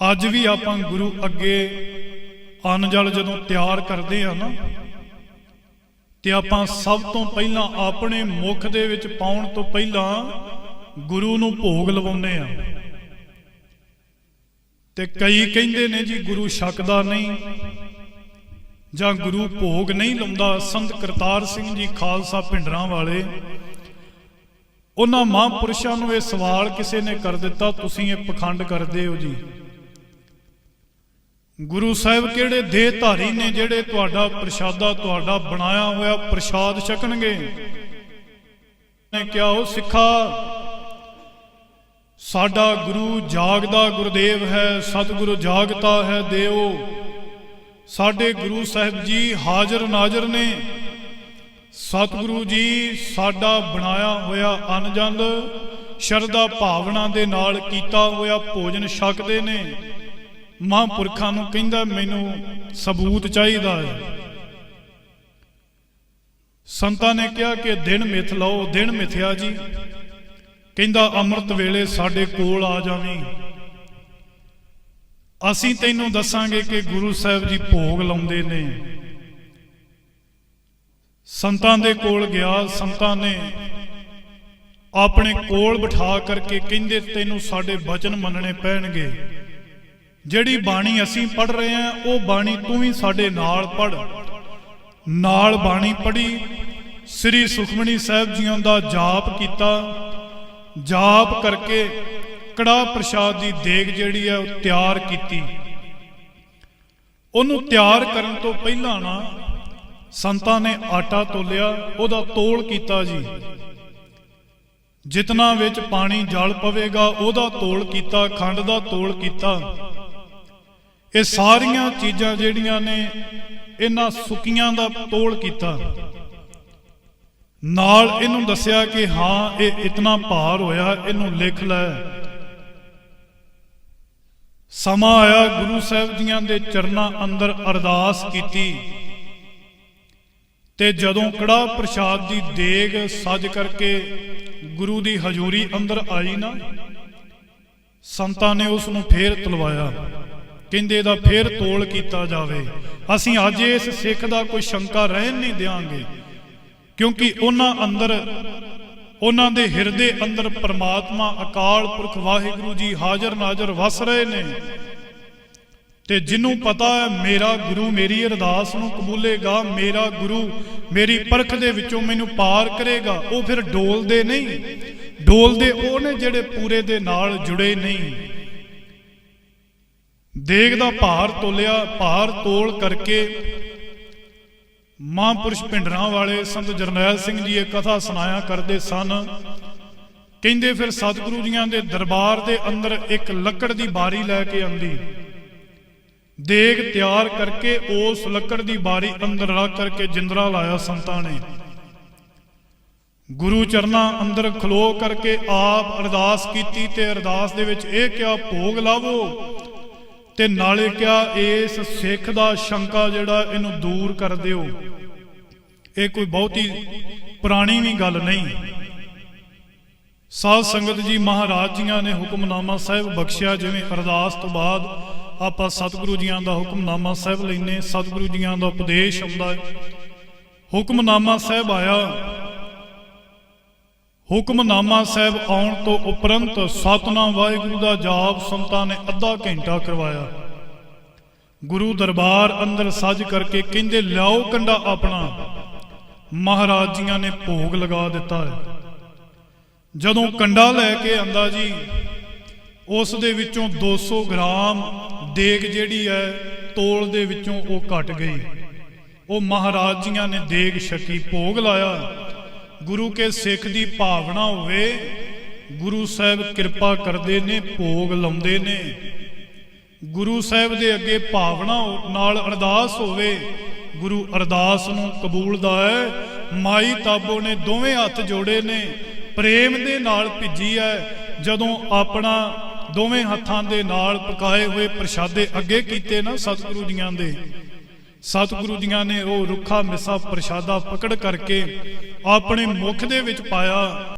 ਅੱਜ ਵੀ ਆਪਾਂ ਗੁਰੂ ਅੱਗੇ ਅੰਨ ਜਲ ਜਦੋਂ ਤਿਆਰ ਕਰਦੇ ਆ ਨਾ, ਤੇ ਆਪਾਂ ਸਭ ਤੋਂ ਪਹਿਲਾਂ ਆਪਣੇ ਮੁਖ ਦੇ ਵਿੱਚ ਪਾਉਣ ਤੋਂ ਪਹਿਲਾਂ ਗੁਰੂ ਨੂੰ ਭੋਗ ਲਵਾਉਂਦੇ ਆ। ਤੇ ਕਈ ਕਹਿੰਦੇ ਨੇ ਜੀ ਗੁਰੂ ਛਕਦਾ ਨਹੀਂ, ਜਾਂ ਗੁਰੂ ਭੋਗ ਨਹੀਂ ਲਾਉਂਦਾ। ਸੰਤ ਕਰਤਾਰ ਸਿੰਘ ਜੀ ਖਾਲਸਾ ਪਿੰਡਰਾਂ ਵਾਲੇ, ਉਹਨਾਂ ਮਹਾਂਪੁਰਸ਼ਾਂ ਨੂੰ ਇਹ ਸਵਾਲ ਕਿਸੇ ਨੇ ਕਰ ਦਿੱਤਾ, ਤੁਸੀਂ ਇਹ ਪਖੰਡ ਕਰਦੇ ਹੋ ਜੀ। ਗੁਰੂ ਸਾਹਿਬ ਕਿਹੜੇ ਦੇਹ ਧਾਰੀ ਨੇ ਜਿਹੜੇ ਤੁਹਾਡਾ ਪ੍ਰਸ਼ਾਦਾ ਤੁਹਾਡਾ ਬਣਾਇਆ ਹੋਇਆ ਪ੍ਰਸ਼ਾਦ ਛਕਣਗੇ? ਨੇ ਕਿਹਾ, ਉਹ ਸਿੱਖਾ, ਸਾਡਾ ਗੁਰੂ ਜਾਗਦਾ ਗੁਰਦੇਵ ਹੈ, ਸਤਿਗੁਰੂ ਜਾਗਤਾ ਹੈ, ਦੇਵੋ। ਸਾਡੇ ਗੁਰੂ ਸਾਹਿਬ ਜੀ ਹਾਜ਼ਰ ਨਾਜ਼ਰ ਨੇ। ਸਤਿਗੁਰੂ ਜੀ ਸਾਡਾ ਬਣਾਇਆ ਹੋਇਆ ਅਨਜੰਦ, ਸ਼ਰਧਾ ਭਾਵਨਾ ਦੇ ਨਾਲ ਕੀਤਾ ਹੋਇਆ ਭੋਜਨ ਛਕਦੇ ਨੇ। ਮਹਾਂਪੁਰਖਾਂ ਨੂੰ ਕਹਿੰਦਾ, ਮੈਨੂੰ ਸਬੂਤ ਚਾਹੀਦਾ ਹੈ। ਸੰਤਾਂ ਨੇ ਕਿਹਾ ਕਿ ਦਿਨ ਮਿਥ ਲਓ, ਦਿਨ ਮਿਥਿਆ ਜੀ। ਕਹਿੰਦਾ, ਅੰਮ੍ਰਿਤ ਵੇਲੇ ਸਾਡੇ ਕੋਲ ਆ ਜਾਵੀਂ। ਅਸੀਂ ਤੈਨੂੰ ਦੱਸਾਂਗੇ ਕਿ ਗੁਰੂ ਸਾਹਿਬ ਜੀ ਭੋਗ ਲਾਉਂਦੇ ਨੇ। ਸੰਤਾਂ ਦੇ ਕੋਲ ਗਿਆ, ਸੰਤਾਂ ਨੇ ਆਪਣੇ ਕੋਲ ਬਿਠਾ ਕਰਕੇ ਕਹਿੰਦੇ, ਤੈਨੂੰ ਸਾਡੇ ਬਚਨ ਮੰਨਣੇ ਪੈਣਗੇ। ਜਿਹੜੀ ਬਾਣੀ ਅਸੀਂ ਪੜ ਰਹੇ ਹਾਂ, ਉਹ ਬਾਣੀ ਤੂੰ ਵੀ ਸਾਡੇ ਨਾਲ ਪੜ ਨਾਲ ਬਾਣੀ ਪੜੀ ਸ੍ਰੀ ਸੁਖਮਨੀ ਸਾਹਿਬ ਜੀਆਂ ਦਾ ਜਾਪ ਕੀਤਾ। ਜਾਪ ਕਰਕੇ ਕੜਾ ਪ੍ਰਸ਼ਾਦ ਦੀ ਦੇਗ ਜਿਹੜੀ ਹੈ, ਉਹ ਤਿਆਰ ਕੀਤੀ। ਉਹਨੂੰ ਤਿਆਰ ਕਰਨ ਤੋਂ ਪਹਿਲਾਂ ਨਾ ਸੰਤਾਂ ਨੇ ਆਟਾ ਤੋਲਿਆ, ਉਹਦਾ ਤੋਲ ਕੀਤਾ ਜੀ। ਜਿਤਨਾ ਵਿੱਚ ਪਾਣੀ ਜਲ ਪਵੇਗਾ, ਉਹਦਾ ਤੋਲ ਕੀਤਾ, ਖੰਡ ਦਾ ਤੋਲ ਕੀਤਾ। ਇਹ ਸਾਰੀਆਂ ਚੀਜ਼ਾਂ ਜਿਹੜੀਆਂ ਨੇ ਇਹਨਾਂ ਸੁੱਕੀਆਂ ਦਾ ਤੋਲ ਕੀਤਾ। ਨਾਲ ਇਹਨੂੰ ਦੱਸਿਆ ਕਿ ਹਾਂ, ਇਹ ਇਤਨਾ ਭਾਰ ਹੋਇਆ, ਇਹਨੂੰ ਲਿਖ ਲੈ। ਸਮਾਂ ਆਇਆ ਗੁਰੂ ਸਾਹਿਬ ਜੀਆਂ ਦੇ ਚਰਨਾਂ ਅੰਦਰ ਅਰਦਾਸ ਕੀਤੀ। ਤੇ ਜਦੋਂ ਕੜਾ ਪ੍ਰਸ਼ਾਦ ਦੀ ਦੇਗ ਸੱਜ ਕਰਕੇ ਗੁਰੂ ਦੀ ਹਜ਼ੂਰੀ ਅੰਦਰ ਆਈ ਨਾ, ਸੰਤਾਂ ਨੇ ਉਸ ਨੂੰ ਫੇਰ ਤਲਵਾਇਆ। ਕਹਿੰਦੇ ਦਾ ਫੇਰ ਤੋਲ ਕੀਤਾ ਜਾਵੇ। ਅਸੀਂ ਅੱਜ ਇਸ ਸਿੱਖ ਦਾ ਕੋਈ ਸ਼ੰਕਾ ਰਹਿਣ ਨਹੀਂ ਦੇਵਾਂਗੇ ਕਿਉਂਕਿ ਉਹਨਾਂ ਅੰਦਰ, ਉਹਨਾਂ ਦੇ ਹਿਰਦੇ ਅੰਦਰ ਪਰਮਾਤਮਾ ਅਕਾਲ ਪੁਰਖ ਵਾਹਿਗੁਰੂ ਜੀ ਹਾਜ਼ਰ ਨਾਜ਼ਰ ਵਸ ਰਹੇ ਨੇ। ਤੇ ਜਿਹਨੂੰ ਪਤਾ ਹੈ, ਮੇਰਾ ਗੁਰੂ ਮੇਰੀ ਅਰਦਾਸ ਨੂੰ ਕਬੂਲੇਗਾ, ਮੇਰਾ ਗੁਰੂ ਮੇਰੀ ਪਰਖ ਦੇ ਵਿੱਚੋਂ ਮੈਨੂੰ ਪਾਰ ਕਰੇਗਾ, ਉਹ ਫਿਰ ਡੋਲਦੇ ਨਹੀਂ। ਡੋਲਦੇ ਉਹ ਨੇ ਜਿਹੜੇ ਪੂਰੇ ਦੇ ਨਾਲ ਜੁੜੇ ਨਹੀਂ। ਦੇਗ ਦਾ ਭਾਰ ਤੋਲਿਆ, ਭਾਰ ਤੋਲ ਕਰਕੇ ਮਹਾਂਪੁਰਸ਼ ਪਿੰਡਰਾਂ ਵਾਲੇ ਸੰਤ ਜਰਨੈਲ ਸਿੰਘ ਜੀ ਇਹ ਕਥਾ ਸੁਣਾਇਆ ਕਰਦੇ ਸਨ। ਕਹਿੰਦੇ ਫਿਰ ਸਤਿਗੁਰੂ ਜੀਆਂ ਦੇ ਦਰਬਾਰ ਦੇ ਅੰਦਰ ਇੱਕ ਲੱਕੜ ਦੀ ਬਾਰੀ ਲੈ ਕੇ ਆਂਦੀ। ਦੇਗ ਤਿਆਰ ਕਰਕੇ ਉਸ ਲੱਕੜ ਦੀ ਬਾਰੀ ਅੰਦਰ ਰੱਖ ਕਰਕੇ ਜਿੰਦਰਾ ਲਾਇਆ ਸੰਤਾਂ ਨੇ। ਗੁਰੂ ਚਰਨਾਂ ਅੰਦਰ ਖਲੋ ਕਰਕੇ ਆਪ ਅਰਦਾਸ ਕੀਤੀ ਤੇ ਅਰਦਾਸ ਦੇ ਵਿੱਚ ਇਹ ਕਿਹਾ, ਭੋਗ ਲਾਵੋ। ਤੇ ਨਾਲੇ ਕਿਹਾ ਇਸ ਸਿੱਖ ਦਾ ਸ਼ੰਕਾ ਜਿਹੜਾ ਇਹਨੂੰ ਦੂਰ ਕਰ ਦਿਓ। ਇਹ ਕੋਈ ਬਹੁਤੀ ਪੁਰਾਣੀ ਵੀ ਗੱਲ ਨਹੀਂ। ਸਾਧ ਸੰਗਤ ਜੀ ਮਹਾਰਾਜ ਜੀਆਂ ਨੇ ਹੁਕਮਨਾਮਾ ਸਾਹਿਬ ਬਖਸ਼ਿਆ, ਜਿਵੇਂ ਅਰਦਾਸ ਤੋਂ ਬਾਅਦ ਆਪਾਂ ਸਤਿਗੁਰੂ ਜੀਆਂ ਦਾ ਹੁਕਮਨਾਮਾ ਸਾਹਿਬ ਲੈਨੇ ਸਤਿਗੁਰੂ ਜੀਆਂ ਦਾ ਉਪਦੇਸ਼ ਆਉਂਦਾ ਹੈ। ਹੁਕਮਨਾਮਾ ਸਾਹਿਬ ਆਇਆ ਹੁਕਮਨਾਮਾ ਸਾਹਿਬ ਆਉਣ ਤੋਂ ਉਪਰੰਤ ਸਤਨਾਮ ਵਾਹਿਗੁਰੂ ਦਾ ਜਾਪ ਸੰਤਾਂ ਨੇ ਅੱਧਾ ਘੰਟਾ ਕਰਵਾਇਆ। ਗੁਰੂ ਦਰਬਾਰ ਅੰਦਰ ਸੱਜ ਕਰਕੇ ਕਹਿੰਦੇ, ਲਿਆਓ ਕੰਡਾ ਆਪਣਾ। ਮਹਾਰਾਜ ਜੀਆਂ ਨੇ ਭੋਗ ਲਗਾ ਦਿੱਤਾ ਹੈ। ਜਦੋਂ ਕੰਡਾ ਲੈ ਕੇ ਆਂਦਾ ਜੀ, ਉਸ ਦੇ ਵਿੱਚੋਂ 200 ਗ੍ਰਾਮ ਦੇਗ ਜਿਹੜੀ ਹੈ, ਤੋਲ ਦੇ ਵਿੱਚੋਂ ਉਹ ਘਟ ਗਈ। ਉਹ ਮਹਾਰਾਜ ਜੀਆਂ ਨੇ ਦੇਗ ਛਕੀ, ਭੋਗ ਲਾਇਆ। ਗੁਰੂ ਕੇ ਸਿੱਖ ਦੀ ਭਾਵਨਾ ਹੋਵੇ, ਗੁਰੂ ਸਾਹਿਬ ਕਿਰਪਾ ਕਰਦੇ ਨੇ, ਭੋਗ ਲਾਉਂਦੇ ਨੇ। ਗੁਰੂ ਸਾਹਿਬ ਦੇ ਅੱਗੇ ਭਾਵਨਾ ਨਾਲ ਅਰਦਾਸ ਹੋਵੇ, ਗੁਰੂ ਅਰਦਾਸ ਨੂੰ ਕਬੂਲਦਾ ਹੈ। ਮਾਈ ਤਾਬੋ ਨੇ ਦੋਵੇਂ ਹੱਥ ਜੋੜੇ ਨੇ, ਪ੍ਰੇਮ ਦੇ ਨਾਲ ਭਿੱਜੀ ਹੈ। ਜਦੋਂ ਆਪਣਾ ਦੋਵੇਂ ਹੱਥਾਂ ਦੇ ਨਾਲ ਪਕਾਏ ਹੋਏ ਪ੍ਰਸ਼ਾਦੇ ਅੱਗੇ ਕੀਤੇ ਨਾ ਸਤਿਗੁਰੂ ਜੀਆਂ ਦੇ ਸਤਿਗੁਰੂ ਜੀਆਂ ਨੇ ਉਹ ਰੁੱਖਾ ਮਿੱਸਾ ਪ੍ਰਸ਼ਾਦਾ ਪਕੜ ਕਰਕੇ ਆਪਣੇ ਮੁਖ ਦੇ ਵਿੱਚ ਪਾਇਆ।